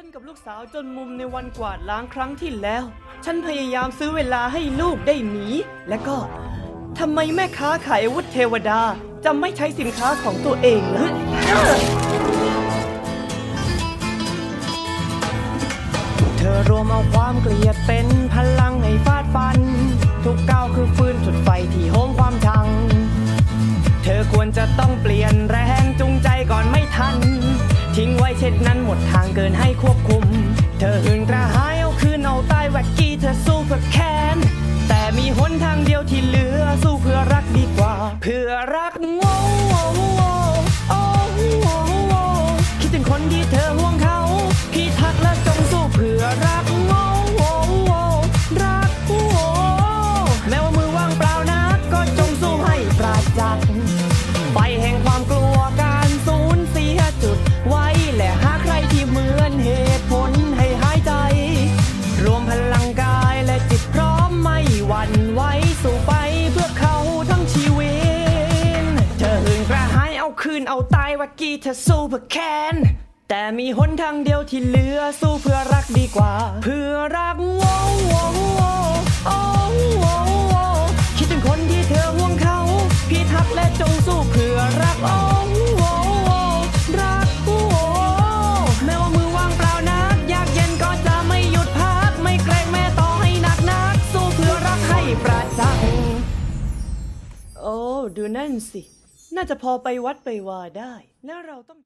ฉันกับลูกสาวจนมุมในวันกวาดล้างครั้งที่แล้ว ฉันพยายามซื้อเวลาให้ลูกได้หนี และก็ทำไมแม่ค้าขายอาวุธเทวดาจะไม่ใช้สินค้าของตัวเองล่ะเธอรวมเอาความเกลียดเป็นพลังให้ฟาดฟัน ทุกก้าวคือฟืนจุดไฟที่โหมความชัง เธอควรจะต้องเปลี่ยนแรงจูงใจก่อนไม่ทัน ทิ้งไว้เช่นนั้นหมดทางเกินให้ควบคุม เธอหืนกระหายเอาคืนเอาใต้แวกกี้เธอสู้เพื่อแค้นแต่มีหนทางเดียวที่เหลือสู้เพื่อรักดีกว่า เพื่อรักโง่ หวั่นไหวสู่ไปเพื่อเขาทั้งชีวิต เธอหืนกระหายเอาคืนเอาตายว่ากี้เธอสู้เพื่อแค้นแต่มีหนทางเดียวที่เหลือสู้เพื่อรักดีกว่า เพื่อรักโว้โว้โว้โอ้โว้โว้คิดถึงคนที่เธอห่วงเขา พี่ทักและจงสู้เพื่อรักโอ้ ดูนั่นสิ น่าจะพอไปวัดไปวาได้ แล้วเราต้อง